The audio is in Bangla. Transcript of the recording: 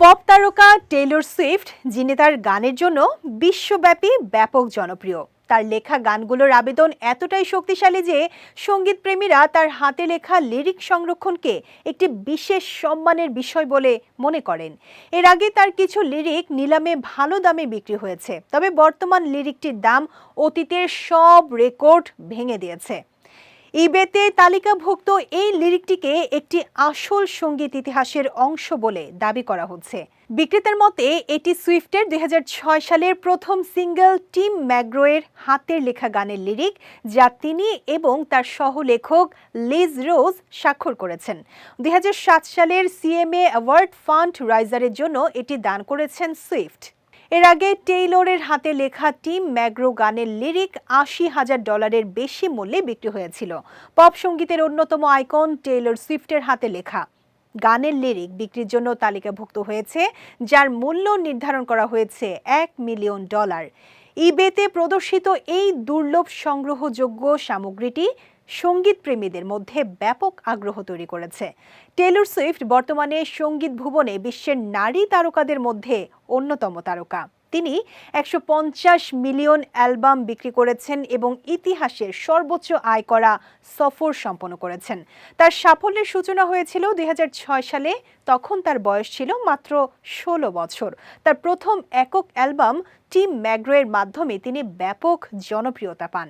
পপ তারকা টেইলর সুইফট, যিনি তার গানের জন্য বিশ্বব্যাপী ব্যাপক জনপ্রিয়। তার লেখা গানগুলোর আবেদন এতটাই শক্তিশালী যে সঙ্গীতপ্রেমীরা তার হাতে লেখা লিরিক সংরক্ষণকে একটি বিশেষ সম্মানের বিষয় বলে মনে করেন। এর আগে তার কিছু লিরিক নিলামে ভালো দামে বিক্রি হয়েছে, তবে বর্তমান লিরিকটির দাম অতীতের সব রেকর্ড ভেঙে দিয়েছে। ইবেতে তালিকাভুক্ত এই লিরিকটিকে একটি আসল সংগীত ইতিহাসের অংশ বলে দাবি করা হচ্ছে। বিক্রেতার মতে, এটি সুইফটের দুই হাজার ছয় সালের প্রথম সিঙ্গেল টিম ম্যাগ্রোয়ের হাতের লেখা গানের লিরিক, যা তিনি এবং তার সহলেখক লিজ রোজ স্বাক্ষর করেছেন। দুই হাজার সাত সালের সিএমএ অ্যাওয়ার্ড ফান্ড রাইজারের জন্য এটি দান করেছেন সুইফট। এর আগে টেইলরের হাতে লেখা টিম ম্যাগ্রো গানের লিরিক আশি হাজার ডলারের বেশি মূল্যে বিক্রি হয়েছিল। পপ সঙ্গীতের অন্যতম আইকন টেইলর সুইফটের হাতে লেখা। গানের লিরিক বিক্রির জন্য তালিকাভুক্ত হয়েছে, যার মূল্য নির্ধারণ করা হয়েছে এক মিলিয়ন ডলার। ইবেতে প্রদর্শিত এই দুর্লভ সংগ্রহযোগ্য সামগ্রীটি সংগীত প্রেমীদের মধ্যে ব্যাপক আগ্রহ তৈরি করেছে। টেলর সুইফট বর্তমানে সংগীত ভুবনে বিশ্বের নারী তারকাদের মধ্যে অন্যতম তারকা। তিনি একশো পঞ্চাশ মিলিয়ন অ্যালবাম বিক্রি করেছেন এবং ইতিহাসের সর্বোচ্চ আয় করা সফর সম্পন্ন করেছেন। তার সাফল্যের সূচনা হয়েছিল দুই হাজার ছয় সালে। তখন তার বয়স ছিল মাত্র ষোলো বছর। তার প্রথম একক অ্যালবাম টিম ম্যাগ্রোয়ের মাধ্যমে তিনি ব্যাপক জনপ্রিয়তা পান।